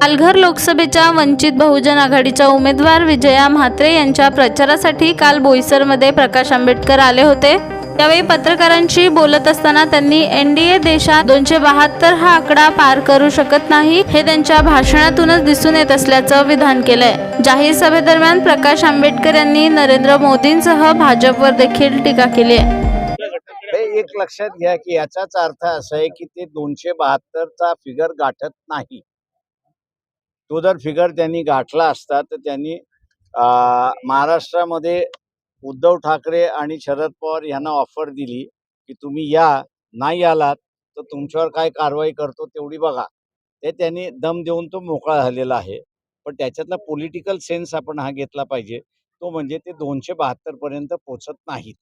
पालघर लोकसभेच्या वंचित बहुजन आघाडीच्या उमेदवार विजया म्हात्रे यांच्या प्रचारासाठी काल बोईसरमध्ये प्रकाश आंबेडकर आले होते. त्यावेळी पत्रकारांशी बोलत असताना त्यांनी एनडीए देशात दोनशे बहात्तर हा आकडा पार करू शकत नाही हे त्यांच्या भाषणातूनच दिसून येत असल्याचं विधान केलंय. जाहीर सभेदरम्यान प्रकाश आंबेडकर यांनी नरेंद्र मोदींसह भाजपवर देखील टीका केली आहे. हे एक लक्षात घ्या की याचाच अर्थ असा आहे की ते दोनशे बहात्तरचा फिगर गाठत नाही. तो जर फिगर त्यांनी गाठला असता तर त्यांनी महाराष्ट्रामध्ये उद्धव ठाकरे आणि शरद पवार यांना ऑफर दिली की तुम्ही या नाही आलात तर तुमच्यावर काय कारवाई करतो तेवढी बघा. ते त्यांनी दम देऊन तो मोकळा झालेला आहे. पण त्याच्यातला पॉलिटिकल सेन्स आपण हा घेतला पाहिजे. तो म्हणजे ते दोनशे बहात्तर पर्यंत पोहोचत नाहीत.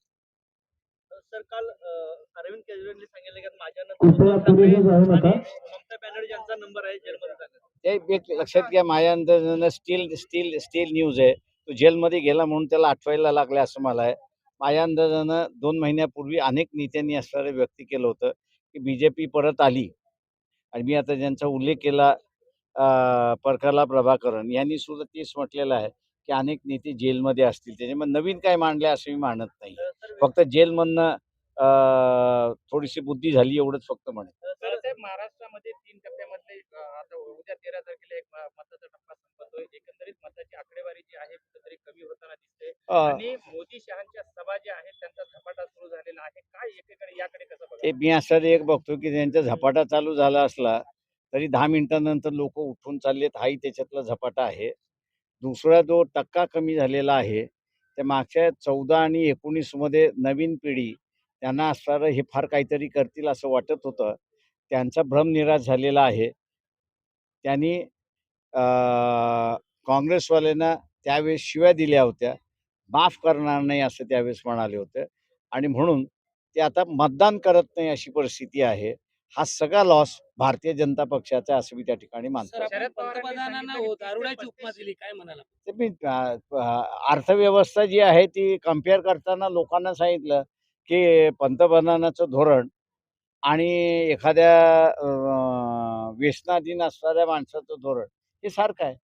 सर काल अरविंद केजरीवालनी सांगितलं की माझ्या नंबर आहे जेलमध्ये ते एक लक्षात घ्या माझ्या अंदाजानं स्टील स्टील स्टील न्यूज आहे. तो जेलमध्ये गेला म्हणून त्याला आठवायला लागले असं मला आहे. माझ्या अंदाजानं दोन महिन्यापूर्वी अनेक नेत्यांनी असणारं व्यक्त केलं होतं की बी जे पी परत आली. आणि मी आता ज्यांचा उल्लेख केला अं, परकरला प्रभाकरन यांनी सुद्धा तेच म्हटलेलं आहे की अनेक नेते जेलमध्ये असतील. त्याच्यामुळे नवीन काय मांडले असं मी मानत नाही. फक्त जेलमधनं थोडीशी बुद्धी झाली एवढंच फक्त साहेब महाराष्ट्रामध्ये तीन टप्प्यामधले अ, आता उद्या तेरा तारखेला एक म- मतदाचा टप्पा संपतोय एकंदरीत मताची आकडेवारी जी आहे कुठेतरी कमी होताना दिसते. आणि मोदी शहांच्या सभा ज्या आहेत त्यांचा झपाटा सुरू झालेला आहे. काय एकीकडे याकडे कसं मी असं एक बघतो की त्यांचा झपाटा चालू झाला असला तरी दहा मिनिटानंतर लोक उठून चाललेत. हाही त्याच्यातला झपाटा आहे. दुसरा जो टक्का कमी झालेला आहे ते मागच्या चौदा आणि एकोणीसमध्ये नवीन पिढी त्यांना असणारं हे फार काहीतरी करतील असं वाटत होतं. त्यांचा भ्रम निराश झालेला आहे. त्यांनी काँग्रेसवाल्यांना त्यावेळेस शिव्या दिल्या होत्या. माफ करणार नाही असं त्यावेळेस म्हणाले होते. आणि म्हणून ते आता मतदान करत नाही अशी परिस्थिती आहे. हा सगळा लॉस भारतीय जनता पक्षाचा असं मी त्या ठिकाणी मानतो. मी अर्थव्यवस्था जी आहे ती कंपेअर करताना लोकांना सांगितलं की पंतप्रधानाचं धोरण आणि एखाद्या व्यसनाधीन असणाऱ्या माणसाचं धोरण हे सारखं आहे.